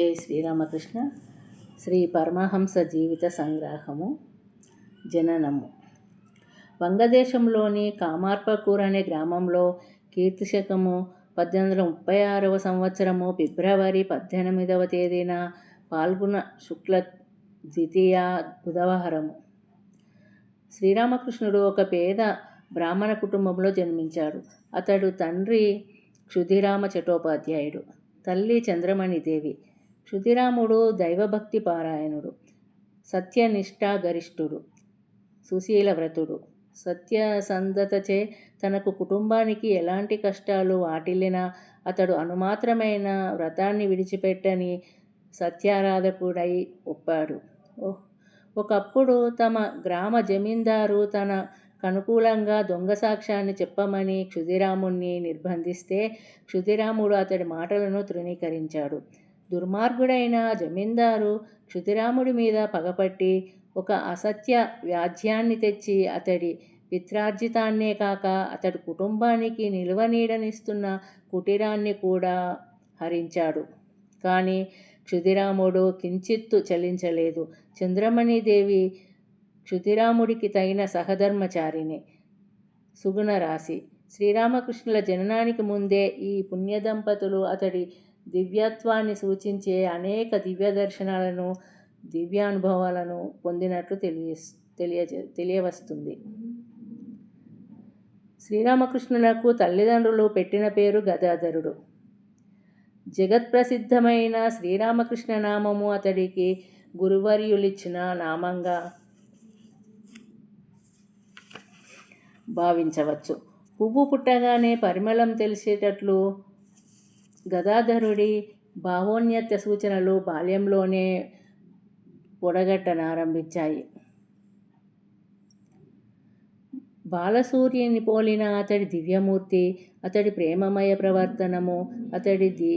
జై శ్రీరామకృష్ణ. శ్రీ పరమహంస జీవిత సంగ్రహము. జననము. వంగదేశంలోని కామార్పకూర్ అనే గ్రామంలో కీర్తిశకము పద్దెనిమిది వందల ముప్పై ఆరవ సంవత్సరము ఫిబ్రవరి పద్దెనిమిదవ తేదీన పాల్గొన శుక్ల ద్వితీయ బుధవారము. శ్రీరామకృష్ణుడు ఒక పేద బ్రాహ్మణ కుటుంబంలో జన్మించాడు. అతడు తండ్రి క్షుధిరామ చటోపాధ్యాయుడు. తల్లి చంద్రమణిదేవి. శృతిరాముడు దైవభక్తి పారాయణుడు సత్యనిష్టా గరిష్ఠుడు సుశీల వ్రతుడు. సత్యసంధతచే తనకు కుటుంబానికి ఎలాంటి కష్టాలు వాటిల్లినా అతడు అనుమాత్రమైన వ్రతాన్ని విడిచిపెట్టని సత్యారాధకుడై ఒప్పాడు. ఒకప్పుడు తమ గ్రామ జమీందారు తన కనుకూలంగా దొంగ సాక్ష్యాన్ని చెప్పమని క్షుదిరాముణ్ణి నిర్బంధిస్తే క్షుదిరాముడు అతడి మాటలను తృణీకరించాడు. దుర్మార్గుడైన జమీందారు క్షుదిరాముడి మీద పగపట్టి ఒక అసత్య వ్యాజ్యాన్ని తెచ్చి అతడి పిత్రార్జితాన్నే కాక అతడి కుటుంబానికి నిలువనీడనిస్తున్న కుటీరాన్ని కూడా హరించాడు. కానీ క్షుదిరాముడు కించిత్తు చలించలేదు. చంద్రమణిదేవి క్షుతిరాముడికి తగిన సహధర్మచారిని సుగుణ రాశి శ్రీరామకృష్ణుల జననానికి ముందే ఈ పుణ్యదంపతులు అతడి దివ్యత్వాన్ని సూచించే అనేక దివ్య దర్శనాలను దివ్యానుభవాలను పొందినట్లు తెలియ తెలియ తెలియవస్తుంది. శ్రీరామకృష్ణులకు తల్లిదండ్రులు పెట్టిన పేరు గదాధరుడు. జగత్ప్రసిద్ధమైన శ్రీరామకృష్ణ నామము అతడికి గురువర్యులిచ్చిన నామంగా భావించవచ్చు. పువ్వు పుట్టగానే పరిమళం తెలిసేటట్లు గదాధరుడి భావోన్నత్య సూచనలు బాల్యంలోనే పొడగట్టనారంభించాయి. బాలసూర్యుని పోలిన అతడి దివ్యమూర్తి అతడి ప్రేమమయ ప్రవర్తనము అతడి ది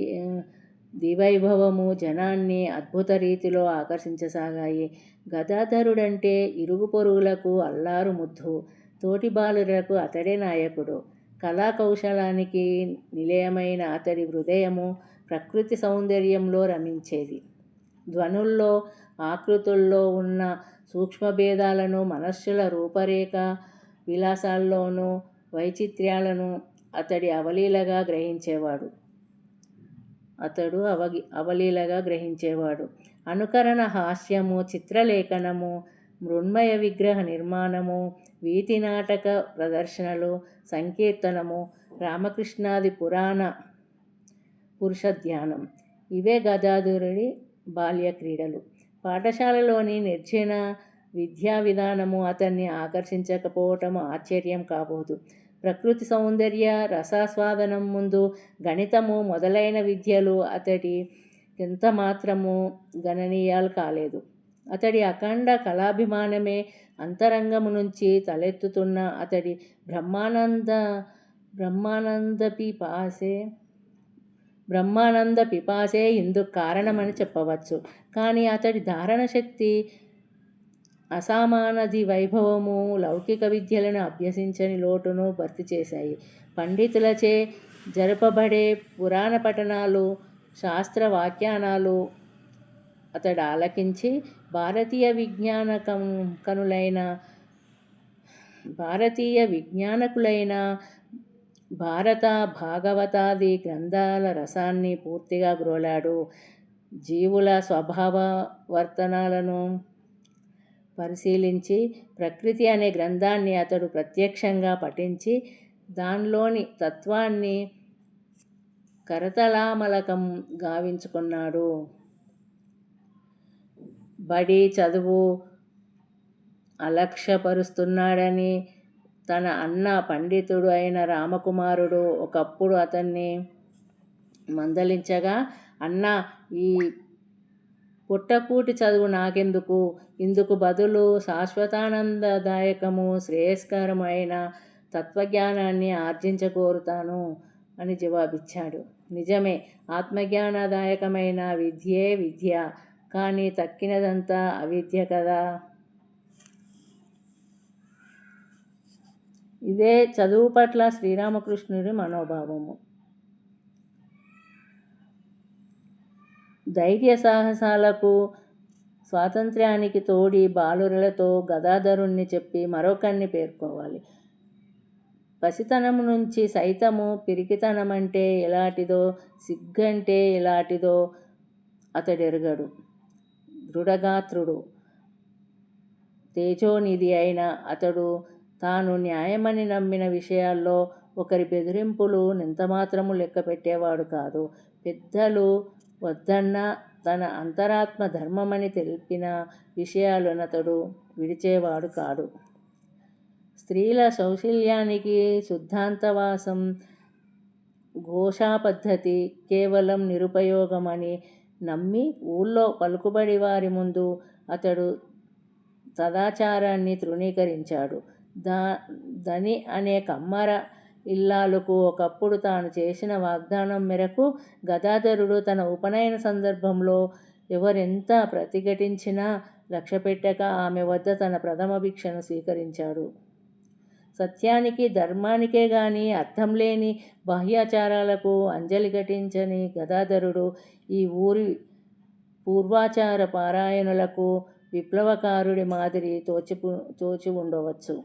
దివైభవము జనాన్ని అద్భుత రీతిలో ఆకర్షించసాగాయి. గదాధరుడంటే ఇరుగు పొరుగులకు అల్లారు ముద్దు. తోటి బాలులకు అతడే నాయకుడు. కళా కౌశలానికి నిలయమైన అతడి హృదయము ప్రకృతి సౌందర్యంలో రమించేది. ధ్వనుల్లో ఆకృతుల్లో ఉన్న సూక్ష్మభేదాలను మనస్సుల రూపరేఖ విలాసాల్లోనూ వైచిత్ర్యాలను అతడి అవలీలగా గ్రహించేవాడు. అతడు అవగి అవలీలగా గ్రహించేవాడు. అనుకరణ హాస్యము చిత్రలేఖనము మృణ్మయ విగ్రహ నిర్మాణము వీతి నాటక ప్రదర్శనలు సంకీర్తనము రామకృష్ణాది పురాణ పురుష ధ్యానం ఇవే గదాధరుడి బాల్య క్రీడలు. పాఠశాలలోని నిర్జన విద్యా విధానము అతన్ని ఆకర్షించకపోవటం ఆశ్చర్యం కాబోదు. ప్రకృతి సౌందర్య రసాస్వాదనం ముందు గణితము మొదలైన విద్యలు అతడి ఎంత మాత్రము గణనీయాలు కాలేదు. అతడి అఖండ కళాభిమానమే అంతరంగము నుంచి తలెత్తుతున్న అతడి బ్రహ్మానంద బ్రహ్మానంద పిపాసే బ్రహ్మానంద పిపాసే ఇందుకు కారణమని చెప్పవచ్చు. కానీ అతడి ధారణ శక్తి అసామానది వైభవము లౌకిక విద్యలను అభ్యసించని లోటును భర్తీ చేశాయి. పండితులచే జరపబడే పురాణ పఠనాలు శాస్త్ర వాఖ్యానాలు అతడు ఆలకించి భారతీయ విజ్ఞాన కనులైన భారతీయ విజ్ఞానకులైన భారత భాగవతాది గ్రంథాల రసాన్ని పూర్తిగా గ్రోలాడు. జీవుల స్వభావ వర్తనాలను పరిశీలించి ప్రకృతి అనే గ్రంథాన్ని అతడు ప్రత్యక్షంగా పఠించి దానిలోని తత్వాన్ని కరతలామలకం గావించుకున్నాడు. బడి చదువు అలక్ష్యపరుస్తున్నాడని తన అన్న పండితుడు అయిన రామకుమారుడు ఒకప్పుడు అతన్ని మందలించగా అన్న ఈ పుట్టకూటి చదువు నాకెందుకు? ఇందుకు బదులు శాశ్వతానందదాయకము శ్రేయస్కరమైన తత్వజ్ఞానాన్ని ఆర్జించకోరుతాను అని జవాబిచ్చాడు. నిజమే ఆత్మజ్ఞానదాయకమైన విద్యే విద్య. కానీ తక్కినదంతా అవిద్య కదా. ఇదే చదువు పట్ల శ్రీరామకృష్ణుడి మనోభావము. ధైర్య సాహసాలకు స్వాతంత్ర్యానికి తోడి బాలురులతో గదాధరుణ్ణి చెప్పి మరొకరిని పేర్కోవాలి. పసితనం నుంచి సైతము పిరికితనమంటే ఎలాంటిదో సిగ్గంటే ఎలాంటిదో అతడెరగడు. దృఢగాత్రుడు తేజోనిధి అయిన అతడు తాను న్యాయమని నమ్మిన విషయాల్లో ఒకరి బెదిరింపులు నింతమాత్రము లెక్క పెట్టేవాడు కాదు. పెద్దలు వద్దన్న తన అంతరాత్మ ధర్మమని తెలిపిన విషయాలనతడు విడిచేవాడు కాడు. స్త్రీల సౌశల్యానికి శుద్ధాంతవాసం ఘోషాపద్ధతి కేవలం నిరుపయోగమని నమ్మి ఊళ్ళో పలుకుబడి వారి ముందు అతడు సదాచారాన్ని తృణీకరించాడు. దా ధని అనే కమ్మర ఇల్లాలకు ఒకప్పుడు తాను చేసిన వాగ్దానం మేరకు గదాధరుడు తన ఉపనయన సందర్భంలో ఎవరెంత ప్రతిఘటించినా లక్ష్యపెట్టక ఆమె వద్ద తన ప్రథమ భిక్షను స్వీకరించాడు. సత్యానికి ధర్మానికే గాని అర్థం లేని బాహ్యాచారాలకు అంజలి ఘటించని గదాధరుడు ఈ ఊరి పూర్వాచార పారాయణులకు విప్లవకారుడి మాదిరి తోచిపు తోచి ఉండవచ్చు.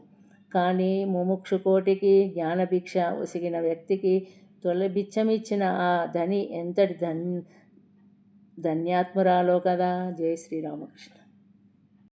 కానీ ముముక్షుకోటికి జ్ఞానభిక్ష ఒసిగిన వ్యక్తికి తొలబిచ్చమిచ్చిన ఆ ధని ఎంతటి ధన్ ధన్యాత్మురాలో కదా? జై శ్రీరామకృష్ణ.